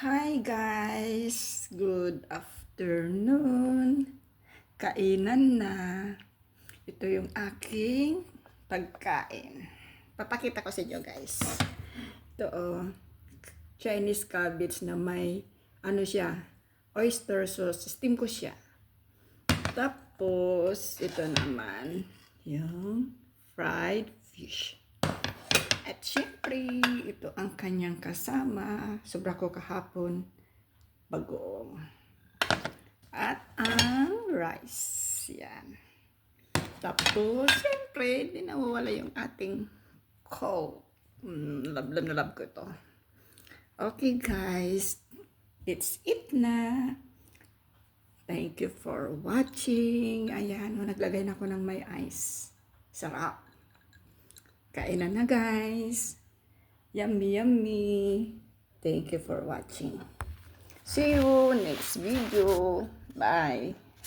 Hi guys! Good afternoon! Kainan na. Ito yung aking pagkain. Papakita ko sa inyo guys. Ito oh, Chinese cabbage na may ano siya, oyster sauce. Steam ko siya. Tapos, ito naman, yung fried fish. Ito ang kanyang kasama. Sobra ko kahapon. Bagoong. At ang rice. Yan. Tapos, syempre, hindi nawawala yung ating coke. Mm, love, love love ko ito. Okay, guys. It's it na. Thank you for watching. Ayan, oh, naglagay na ako ng may ice. Sarap. Kainan na guys. Yummy, yummy. Thank you for watching. See you next video. Bye.